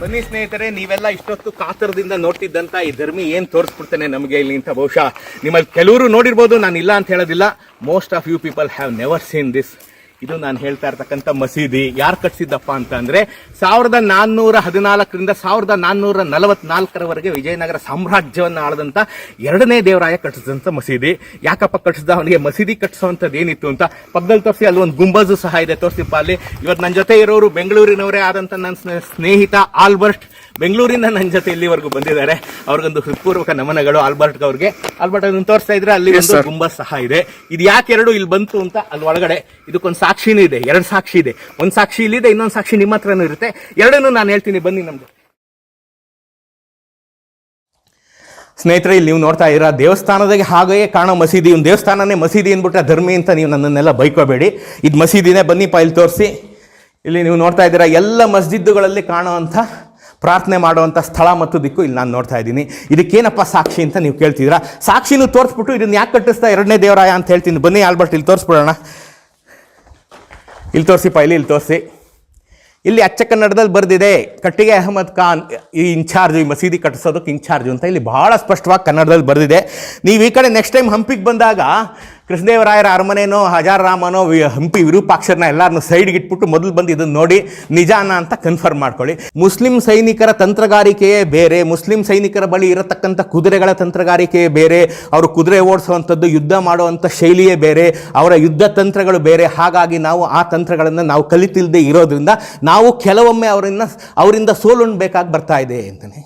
ಬನ್ನಿ ಸ್ನೇಹಿತರೆ, ನೀವೆಲ್ಲ ಇಷ್ಟೊತ್ತು ಕಾತರದಿಂದ ನೋಡ್ತಿದ್ದಂತ ಈ ಧರ್ಮಿ ಏನ್ ತೋರಿಸ್ಬಿಡ್ತಾನೆ ನಮಗೆ ಇಲ್ಲಿ ಅಂತ ಬಹುಶಃ? ನಿಮ್ಮಲ್ಲಿ ಕೆಲವರು ನೋಡಿರ್ಬೋದು ನಾನು ಇಲ್ಲ ಅಂತ ಹೇಳೋದಿಲ್ಲ. Most of you people have never seen this ಇದು ನಾನು ಹೇಳ್ತಾ ಇರ್ತಕ್ಕಂಥ ಮಸೀದಿ. ಯಾರು ಕಟ್ಸಿದ್ದಪ್ಪ ಅಂತಂದ್ರೆ, ಸಾವಿರದ ನಾನ್ನೂರ ಹದಿನಾಲ್ಕರಿಂದ ಸಾವಿರದ ನಾನ್ನೂರ ನಲವತ್ನಾಲ್ಕರವರೆಗೆ ವಿಜಯನಗರ ಸಾಮ್ರಾಜ್ಯವನ್ನು ಆಳದಂತ ಎರಡನೇ ದೇವರಾಯ ಕಟ್ಟಿಸಿದಂಥ ಮಸೀದಿ. ಯಾಕಪ್ಪ ಕಟ್ಟಿಸಿದ ಅವನಿಗೆ ಮಸೀದಿ ಕಟ್ಟಿಸುವಂಥದ್ದು ಏನಿತ್ತು ಅಂತ ಪಕ್ಕದಲ್ಲಿ ತೋರಿಸಿ ಅಲ್ಲಿ ಒಂದು ಗುಂಬಜು ಸಹ ಇದೆ. ತೋರಿಸಿಪ್ಪ ಅಲ್ಲಿ. ಇವತ್ತು ನನ್ನ ಜೊತೆ ಇರೋರು ಬೆಂಗಳೂರಿನವರೇ ಆದಂತ ನನ್ನ ಸ್ನೇ- ಸ್ನೇಹಿತ ಆಲ್ಬರ್ಟ್ ಬೆಂಗಳೂರಿಂದ ನನ್ನ ಜೊತೆ ಇಲ್ಲಿವರೆಗೂ ಬಂದಿದ್ದಾರೆ. ಅವ್ರಿಗೊಂದು ಹೃತ್ಪೂರ್ವಕ ನಮನಗಳು ಆಲ್ಬರ್ಟ್ ಅವ್ರಿಗೆ. ಆಲ್ಬರ್ಟ್ ಅದನ್ನು ತೋರಿಸ್ತಾ ಇದ್ರೆ ಅಲ್ಲಿ ಒಂದು ಗುಂಬಸ್ ಸಹ ಇದೆ. ಇದು ಯಾಕೆ ಎರಡು ಇಲ್ಲಿ ಬಂತು ಅಂತ ಅಲ್ಲಿ ಒಳಗಡೆ ಇದಕ್ಕೊಂದು ಸಾಕ್ಷಿನೂ ಇದೆ ಎರಡು ಸಾಕ್ಷಿ ಇದೆ. ಒಂದು ಸಾಕ್ಷಿ ಇಲ್ಲಿದೆ ಇನ್ನೊಂದು ಸಾಕ್ಷಿ ನಿಮ್ಮ ಹತ್ರನೂ ಇರುತ್ತೆ. ಎರಡನ್ನೂ ನಾನು ಹೇಳ್ತೀನಿ ಬನ್ನಿ ನಮ್ದು ಸ್ನೇಹಿತರೆ ಇಲ್ಲಿ ನೀವು ನೋಡ್ತಾ ಇದ್ದೀರಾ ದೇವಸ್ಥಾನದಾಗೆ ಹಾಗೆಯೇ ಕಾಣೋ ಮಸೀದಿ. ಒಂದು ದೇವಸ್ಥಾನನೇ ಮಸೀದಿ ಅಂದ್ಬಿಟ್ರೆ ಧರ್ಮಿ ಅಂತ ನೀವು ನನ್ನನ್ನೆಲ್ಲ ಬೈಕೋಬೇಡಿ. ಇದು ಮಸೀದಿನೇ ಬನ್ನಿ ಇಲ್ಲಿ ತೋರಿಸಿ. ಇಲ್ಲಿ ನೀವು ನೋಡ್ತಾ ಇದ್ದೀರಾ ಎಲ್ಲ ಮಸ್ಜಿದ್ದುಗಳಲ್ಲಿ ಕಾಣುವಂಥ ಪ್ರಾರ್ಥನೆ ಮಾಡುವಂಥ ಸ್ಥಳ ಮತ್ತು ದಿಕ್ಕು ಇಲ್ಲಿ ನಾನು ನೋಡ್ತಾ ಇದ್ದೀನಿ. ಇದಕ್ಕೇನಪ್ಪ ಸಾಕ್ಷಿ ಅಂತ ನೀವು ಕೇಳ್ತಿದ್ದೀರಾ? ಸಾಕ್ಷಿನೂ ತೋರಿಸ್ಬಿಟ್ಟು ಇದನ್ನು ಯಾಕೆ ಕಟ್ಟಿಸ್ತಾ ಎರಡನೇ ದೇವರಾಯ ಅಂತ ಹೇಳ್ತೀನಿ. ಬನ್ನಿ ಆಲ್ಬರ್ಟ್, ಇಲ್ಲಿ ತೋರಿಸ್ಬಿಡೋಣ. ಇಲ್ಲಿ ತೋರಿಸಿಪ್ಪ ಇಲ್ಲಿ ಇಲ್ಲಿ ತೋರಿಸಿ. ಇಲ್ಲಿ ಅಚ್ಚ ಕನ್ನಡದಲ್ಲಿ ಬರೆದಿದೆ, ಕಟ್ಟಿಗೆ ಅಹಮದ್ ಖಾನ್ ಈ ಇನ್ಚಾರ್ಜು, ಈ ಮಸೀದಿ ಕಟ್ಟಿಸೋದಕ್ಕೆ ಇನ್ಚಾರ್ಜು ಅಂತ. ಇಲ್ಲಿ ಬಹಳ ಸ್ಪಷ್ಟವಾಗಿ ಕನ್ನಡದಲ್ಲಿ ಬರೆದಿದೆ. ನೀವು ಈ ಕಡೆ ನೆಕ್ಸ್ಟ್ ಟೈಮ್ ಹಂಪಿಗೆ ಬಂದಾಗ ಕೃಷ್ಣದೇವರಾಯರ ಅರಮನೆನೋ, ಹಜಾರ್ ರಾಮನೋ ಹಂಪಿ ವಿರೂಪಾಕ್ಷರನ್ನ ಎಲ್ಲರನ್ನು ಸೈಡ್ಗೆ ಇಟ್ಬಿಟ್ಟು ಮೊದಲು ಬಂದು ಇದನ್ನು ನೋಡಿ ನಿಜಾನ ಅಂತ ಕನ್ಫರ್ಮ್ ಮಾಡ್ಕೊಳ್ಳಿ. ಮುಸ್ಲಿಂ ಸೈನಿಕರ ತಂತ್ರಗಾರಿಕೆಯೇ ಬೇರೆ, ಮುಸ್ಲಿಂ ಸೈನಿಕರ ಬಳಿ ಇರತಕ್ಕಂಥ ಕುದುರೆಗಳ ತಂತ್ರಗಾರಿಕೆಯೇ ಬೇರೆ, ಅವರು ಕುದುರೆ ಓಡಿಸುವಂಥದ್ದು, ಯುದ್ಧ ಮಾಡುವಂಥ ಶೈಲಿಯೇ ಬೇರೆ, ಅವರ ಯುದ್ಧ ತಂತ್ರಗಳು ಬೇರೆ, ಹಾಗಾಗಿ ನಾವು ಆ ತಂತ್ರಗಳನ್ನು ನಾವು ಕಲಿತಿಲ್ಲದೆ ಇರೋದ್ರಿಂದ ನಾವು ಕೆಲವೊಮ್ಮೆ ಅವರನ್ನು ಅವರಿಂದ ಸೋಲುಣ್ಬೇಕಾಗಿ ಬರ್ತಾ ಇದೆ ಅಂತಲೇ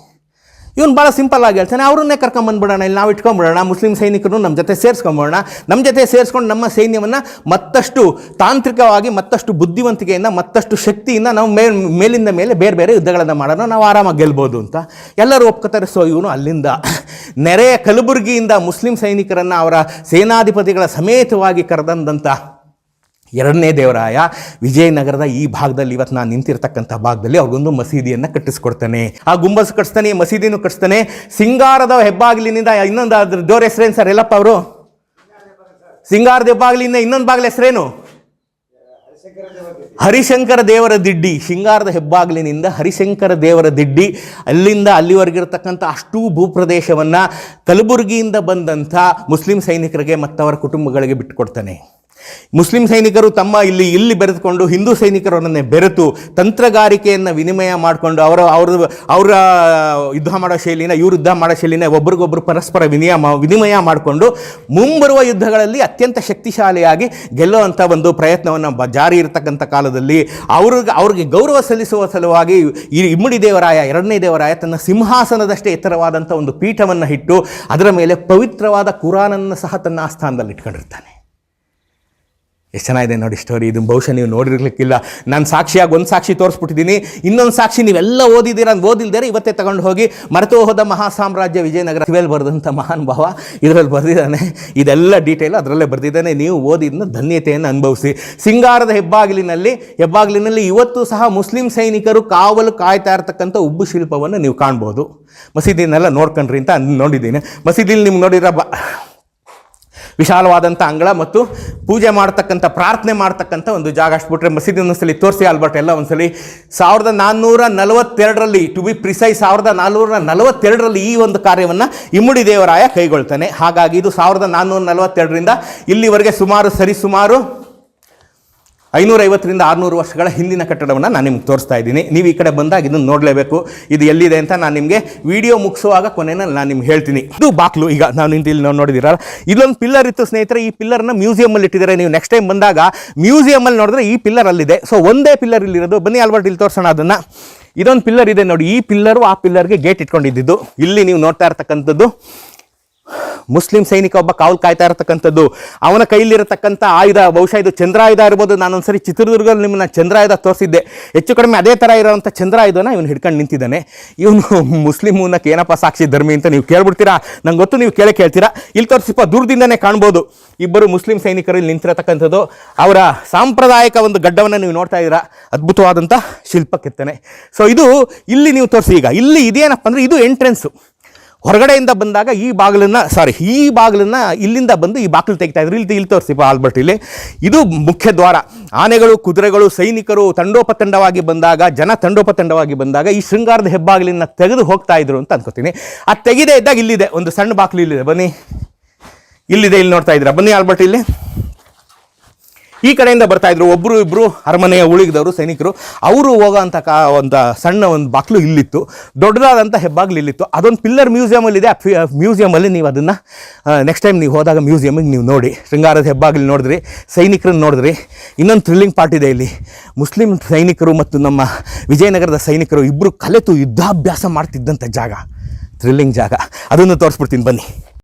ಇವನು ಭಾಳ ಸಿಂಪಲ್ ಆಗಿ ಹೇಳ್ತಾನೆ, ಅವ್ರನ್ನೇ ಕರ್ಕೊಂಬಂದ್ಬಿಡೋಣ, ಇಲ್ಲಿ ನಾವು ಇಟ್ಕೊಂಡ್ಬಿಡೋಣ, ಮುಸ್ಲಿಂ ಸೈನಿಕರು ನಮ್ಮ ಜೊತೆ ಸೇರಿಸ್ಕೊಂಬಿಡೋಣ ನಮ್ಮ ಜೊತೆ ಸೇರಿಸ್ಕೊಂಡು ನಮ್ಮ ಸೈನ್ಯವನ್ನು ಮತ್ತಷ್ಟು ತಾಂತ್ರಿಕವಾಗಿ, ಮತ್ತಷ್ಟು ಬುದ್ಧಿವಂತಿಕೆಯಿಂದ, ಮತ್ತಷ್ಟು ಶಕ್ತಿಯಿಂದ ನಾವು ಮೇಲ್ ಮೇಲಿಂದ ಮೇಲೆ ಬೇರೆ ಬೇರೆ ಯುದ್ಧಗಳನ್ನು ಮಾಡೋಣ, ನಾವು ಆರಾಮಾಗಿ ಗೆಲ್ಬೋದು ಅಂತ. ಎಲ್ಲರೂ ಒಪ್ಕೋತಾರೆ, ಸೊ, ಇವನು ಅಲ್ಲಿಂದ. ನೆರೆಯ ಕಲಬುರಗಿಯಿಂದ ಮುಸ್ಲಿಂ ಸೈನಿಕರನ್ನು ಅವರ ಸೇನಾಧಿಪತಿಗಳ ಸಮೇತವಾಗಿ ಕರೆದಂದಂಥ ಎರಡನೇ ದೇವರಾಯ ವಿಜಯನಗರದ ಈ ಭಾಗದಲ್ಲಿ ಇವತ್ತು ನಾನು ನಿಂತಿರ್ತಕ್ಕಂಥ ಭಾಗದಲ್ಲಿ ಅವ್ರಿಗೊಂದು ಮಸೀದಿಯನ್ನು ಕಟ್ಟಿಸ್ಕೊಡ್ತಾನೆ. ಆ ಗುಂಬಸ್ ಕಟ್ಸ್ತಾನೆ ಮಸೀದಿನೂ ಕಟ್ಸ್ತಾನೆ. ಸಿಂಗಾರದ ಹೆಬ್ಬಾಗಿಲಿನಿಂದ ಇನ್ನೊಂದು ಅದ್ರ ದೇವ್ರ ಹೆಸರೇನು ಸರ್? ಎಲ್ಲಪ್ಪ ಅವರು? ಸಿಂಗಾರದ ಹೆಬ್ಬಾಗಿಲಿಂದ ಇನ್ನೊಂದು ಬಾಗಿಲ ಹೆಸರೇನು ಹರಿಶಂಕರ ದೇವರ ದಿಡ್ಡಿ. ಶೃಂಗಾರದ ಹೆಬ್ಬಾಗಿಲಿನಿಂದ ಹರಿಶಂಕರ ದೇವರ ದಿಡ್ಡಿ. ಅಲ್ಲಿಂದ ಅಲ್ಲಿವರೆಗಿರತಕ್ಕಂಥ ಅಷ್ಟೂ ಭೂಪ್ರದೇಶವನ್ನು ಕಲಬುರಗಿಯಿಂದ ಬಂದಂಥ ಮುಸ್ಲಿಂ ಸೈನಿಕರಿಗೆ ಮತ್ತವರ ಕುಟುಂಬಗಳಿಗೆ ಬಿಟ್ಟುಕೊಡ್ತಾನೆ. ಮುಸ್ಲಿಂ ಸೈನಿಕರು ತಮ್ಮ ಇಲ್ಲಿ ಇಲ್ಲಿ ಬೆರೆತುಕೊಂಡು ಹಿಂದೂ ಸೈನಿಕರನ್ನೇ ಬೆರೆತು ತಂತ್ರಗಾರಿಕೆಯನ್ನು ವಿನಿಮಯ ಮಾಡಿಕೊಂಡು ಅವರ ಅವ್ರ ಅವರ ಯುದ್ಧ ಮಾಡೋ ಶೈಲಿನ, ಇವ್ರ ಯುದ್ಧ ಮಾಡೋ ಶೈಲಿನ ಒಬ್ರಿಗೊಬ್ರು ಪರಸ್ಪರ ವಿನಿಯಮ ವಿನಿಮಯ ಮಾಡಿಕೊಂಡು ಮುಂಬರುವ ಯುದ್ಧಗಳಲ್ಲಿ ಅತ್ಯಂತ ಶಕ್ತಿಶಾಲಿಯಾಗಿ ಗೆಲ್ಲುವಂಥ ಒಂದು ಪ್ರಯತ್ನವನ್ನು ಬ, ಜಾರಿ ಇರತಕ್ಕಂಥ ಕಾಲದಲ್ಲಿ ಅವ್ರಿಗೆ ಅವ್ರಿಗೆ ಗೌರವ ಸಲ್ಲಿಸುವ ಸಲುವಾಗಿ ಈ ಇಮ್ಮಡಿ ದೇವರಾಯ, ಎರಡನೇ ದೇವರಾಯ ತನ್ನ ಸಿಂಹಾಸನದಷ್ಟೇ ಎತ್ತರವಾದಂಥ ಒಂದು ಪೀಠವನ್ನು ಇಟ್ಟು ಅದರ ಮೇಲೆ ಪವಿತ್ರವಾದ ಕುರಾನನ್ನು ಸಹ ತನ್ನ ಆಸ್ಥಾನದಲ್ಲಿ ಇಟ್ಕೊಂಡಿರ್ತಾನೆ ಎಷ್ಟು ಚೆನ್ನಾಗಿದೆ ನೋಡಿ ಸ್ಟೋರಿ ಇದು ಬಹುಶಃ ನೀವು ನೋಡಿರ್ಲಿಕ್ಕಿಲ್ಲ. ನಾನು ಸಾಕ್ಷಿಯಾಗಿ ಒಂದು ಸಾಕ್ಷಿ ತೋರಿಸ್ಬಿಟ್ಟಿದ್ದೀನಿ ಇನ್ನೊಂದು ಸಾಕ್ಷಿ ನೀವೆಲ್ಲ ಓದಿದ್ದೀರಾ? ಓದಿಲ್ದೇ ಇವತ್ತೇ ತಗೊಂಡು ಹೋಗಿ ಮರೆತು ಹೋದ ಮಹಾ ಸಾಮ್ರಾಜ್ಯ ವಿಜಯನಗರ. ಇವೆಲ್ಲಿ ಬರೆದಂಥ ಮಹಾನ್ ಭಾವ ಇದರಲ್ಲಿ ಬರೆದಿದ್ದಾನೆ. ಇದೆಲ್ಲ ಡೀಟೇಲ್ ಅದರಲ್ಲೇ ಬರೆದಿದ್ದಾನೆ. ನೀವು ಓದಿದ್ನ ಧನ್ಯತೆಯನ್ನು ಅನುಭವಿಸಿ. ಸಿಂಗಾರದ ಹೆಬ್ಬಾಗಿಲಿನಲ್ಲಿ ಹೆಬ್ಬಾಗಿಲಿನಲ್ಲಿ ಇವತ್ತು ಸಹ ಮುಸ್ಲಿಂ ಸೈನಿಕರು ಕಾವಲು ಕಾಯ್ತಾ ಇರತಕ್ಕಂಥ ಉಬ್ಬು ಶಿಲ್ಪವನ್ನು ನೀವು ಕಾಣ್ಬೋದು. ಮಸೀದಿನೆಲ್ಲ ನೋಡ್ಕೊಂಡ್ರಿ ಅಂತ ನೋಡಿದ್ದೀನಿ. ಮಸೀದಿಲಿ ನಿಮ್ಗೆ ನೋಡಿರೋ ಬ ವಿಶಾಲವಾದಂಥ ಅಂಗಳ ಮತ್ತು ಪೂಜೆ ಮಾಡ್ತಕ್ಕಂಥ ಪ್ರಾರ್ಥನೆ ಮಾಡ್ತಕ್ಕಂಥ ಒಂದು ಜಾಗ ಅಷ್ಟು ಮಸೀದಿ ಒಂದ್ಸಲಿ ತೋರಿಸಿ ಆಲ್ಬರ್ಟ್ ಎಲ್ಲ ಒಂದ್ಸಲಿ. ಸಾವಿರದ ನಾನ್ನೂರ ನಲವತ್ತೆರಡರಲ್ಲಿ ಟು ಬಿ ಪ್ರಿಸೈಸ್ ಸಾವಿರದ ನಾನ್ನೂರ ನಲವತ್ತೆರಡರಲ್ಲಿ ಈ ಒಂದು ಕಾರ್ಯವನ್ನು ಇಮ್ಮುಡಿ ದೇವರಾಯ ಕೈಗೊಳ್ತಾನೆ. ಹಾಗಾಗಿ ಇದು ಸಾವಿರದ ನಾನ್ನೂರ ನಲವತ್ತೆರಡರಿಂದ ಇಲ್ಲಿವರೆಗೆ ಸುಮಾರು ಸರಿಸುಮಾರು ಐನೂರೈವತ್ತರಿಂದ ಆರುನೂರು ವರ್ಷಗಳ ಹಿಂದಿನ ಕಟ್ಟಡವನ್ನು ನಾನು ನಿಮ್ಗೆ ತೋರಿಸ್ತಾ ಇದ್ದೀನಿ. ನೀವು ಈ ಕಡೆ ಬಂದಾಗ ಇದನ್ನು ನೋಡಲೇಬೇಕು. ಇದು ಎಲ್ಲಿದೆ ಅಂತ ನಾನು ನಿಮಗೆ ವಿಡಿಯೋ ಮುಗಿಸುವಾಗ ಕೊನೆನ ನಾನು ನಿಮ್ಗೆ ಹೇಳ್ತೀನಿ. ಇದು ಬಾಕ್ಲು, ಈಗ ನಾವು ನಿಂತು ಇಲ್ಲಿ ನಾವು ನೋಡಿದಿರಲ್ಲ? ಇಲ್ಲೊಂದು ಪಿಲ್ಲರ್ ಇತ್ತು ಸ್ನೇಹಿತರೆ, ಈ ಪಿಲ್ಲರ್ನ ಮ್ಯೂಸಿಯಮಲ್ಲಿ ಇಟ್ಟಿದ್ದಾರೆ. ನೀವು ನೆಕ್ಸ್ಟ್ ಟೈಮ್ ಬಂದಾಗ ಮ್ಯೂಸಿಯಮಲ್ಲಿ ನೋಡಿದ್ರೆ ಈ ಪಿಲ್ಲರ್ ಅಲ್ಲಿದೆ. ಸೊ ಒಂದೇ ಪಿಲ್ಲರ್ ಇಲ್ಲಿರೋದು ಬನ್ನಿ ಆಲ್ಬರ್ಟ್ ಇಲ್ಲಿ ತೋರಿಸೋಣ ಅದನ್ನು. ಇದೊಂದು ಪಿಲ್ಲರ್ ಇದೆ ನೋಡಿ. ಈ ಪಿಲ್ಲರು ಆ ಪಿಲ್ಲರ್ಗೆ ಗೇಟ್ ಇಟ್ಕೊಂಡಿದ್ದು. ಇಲ್ಲಿ ನೀವು ನೋಡ್ತಾ ಇರ್ತಕ್ಕಂಥದ್ದು ಮುಸ್ಲಿಂ ಸೈನಿಕ ಒಬ್ಬ ಕಾವಲು ಕಾಯ್ತಾ ಇರತಕ್ಕಂಥದ್ದು, ಅವನ ಕೈಯಲ್ಲಿರತಕ್ಕಂಥ ಆಯುಧ, ಬಹುಶಃ ಇದು ಚಂದ್ರ ಚಂದ್ರಾಯುಧ ಇರ್ಬೋದು. ನಾನೊಂದ್ಸರಿ ಚಿತ್ರದುರ್ಗದಲ್ಲಿ ನಿಮ್ಮನ್ನ ಚಂದ್ರಾಯುಧ ತೋರಿಸಿದ್ದೆ. ಹೆಚ್ಚು ಕಡಿಮೆ ಅದೇ ಥರ ಇರೋವಂಥ ಚಂದ್ರಾಯುಧನ ಇವನು ಹಿಡ್ಕೊಂಡು ನಿಂತಿದ್ದಾನೆ. ಇವನು ಮುಸ್ಲಿಂ ಮೂಲಕ ಏನಪ್ಪ ಸಾಕ್ಷಿ ಧರ್ಮಿ ಅಂತ ನೀವು ಕೇಳ್ಬಿಡ್ತೀರಾ? ನಂಗೆ ಗೊತ್ತು, ನೀವು ಕೇಳೇ ಕೇಳ್ತೀರಾ? ಇಲ್ಲಿ ತೋರಿಸಿಪ್ಪ ದೂರದಿಂದನೇ ಕಾಣ್ಬೋದು. ಇಬ್ಬರು ಮುಸ್ಲಿಂ ಸೈನಿಕರು ಇಲ್ಲಿ ನಿಂತಿರತಕ್ಕಂಥದ್ದು. ಅವರ ಸಾಂಪ್ರದಾಯಿಕ ಒಂದು ಗಡ್ಡವನ್ನು ನೀವು ನೋಡ್ತಾ ಇದ್ದೀರಾ? ಅದ್ಭುತವಾದಂಥ ಶಿಲ್ಪ ಕೆತ್ತನೆ ಸೊ ಇದು ಇಲ್ಲಿ ನೀವು ತೋರಿಸಿ ಈಗ. ಇಲ್ಲಿ ಇದೇನಪ್ಪ ಅಂದರೆ, ಇದು ಎಂಟ್ರೆನ್ಸು ಹೊರಗಡೆಯಿಂದ ಬಂದಾಗ ಈ ಬಾಗಿಲನ್ನು ಸಾರಿ ಈ ಬಾಗಿಲನ್ನು ಇಲ್ಲಿಂದ ಬಂದು ಈ ಬಾಗಿಲು ತೆಗಿತಾ ಇದ್ರು. ಇಲ್ಲಿ ಇಲ್ಲಿ ತೋರಿಸಿ ಆಲ್ಬರ್ಟ್ ಇಲ್ಲಿ. ಇದು ಮುಖ್ಯ ದ್ವಾರ. ಆನೆಗಳು, ಕುದುರೆಗಳು, ಸೈನಿಕರು ತಂಡೋಪತಂಡವಾಗಿ ಬಂದಾಗ, ಜನ ತಂಡೋಪತಂಡವಾಗಿ ಬಂದಾಗ ಈ ಶೃಂಗಾರದ ಹೆಬ್ಬಾಗಿಲನ್ನು ತೆಗೆದು ಹೋಗ್ತಾ ಇದ್ರು ಅಂತ ಅನ್ಕೋತೀನಿ. ಆ ತೆಗೆದೇ ಇದ್ದಾಗ ಇಲ್ಲಿದೆ, ಒಂದು ಸಣ್ಣ ಬಾಗಿಲು ಇಲ್ಲಿದೆ. ಬನ್ನಿ. ಇಲ್ಲಿದೆ, ಇಲ್ಲಿ ನೋಡ್ತಾ ಇದ್ದೀರಾ. ಬನ್ನಿ ಆಲ್ಬರ್ಟ್ ಇಲ್ಲಿ. ಈ ಕಡೆಯಿಂದ ಬರ್ತಾ ಇದ್ರು ಒಬ್ಬರು ಇಬ್ಬರು ಅರಮನೆಯ ಉಳಿದವರು ಸೈನಿಕರು. ಅವರು ಹೋಗೋಂಥ ಕಾ, ಒಂದು ಸಣ್ಣ ಒಂದು ಬಾಕ್ಲು ಇಲ್ಲಿತ್ತು. ದೊಡ್ಡದಾದಂಥ ಹೆಬ್ಬಾಗ್ಲು ಇಲ್ಲಿತ್ತು. ಅದೊಂದು ಪಿಲ್ಲರ್ ಮ್ಯೂಸಿಯಮಲ್ಲಿದೆ ಆ ಮ್ಯೂಸಿಯಮಲ್ಲಿ ನೀವು ಅದನ್ನು ನೆಕ್ಸ್ಟ್ ಟೈಮ್ ನೀವು ಹೋದಾಗ ಮ್ಯೂಸಿಯಮಿಗೆ ನೀವು ನೋಡಿ. ಶೃಂಗಾರದ ಹೆಬ್ಬಾಗ್ಲು ನೋಡಿದ್ರಿ, ಸೈನಿಕರನ್ನು ನೋಡಿದ್ರಿ. ಇನ್ನೊಂದು ಥ್ರಿಲ್ಲಿಂಗ್ ಪಾರ್ಟ್ ಇದೆ ಇಲ್ಲಿ. ಮುಸ್ಲಿಂ ಸೈನಿಕರು ಮತ್ತು ನಮ್ಮ ವಿಜಯನಗರದ ಸೈನಿಕರು ಇಬ್ಬರು ಕಲೆತು ಯುದ್ಧಾಭ್ಯಾಸ ಮಾಡ್ತಿದ್ದಂಥ ಜಾಗ. ಥ್ರಿಲ್ಲಿಂಗ್ ಜಾಗ. ಅದನ್ನು ತೋರಿಸ್ಬಿಡ್ತೀನಿ, ಬನ್ನಿ.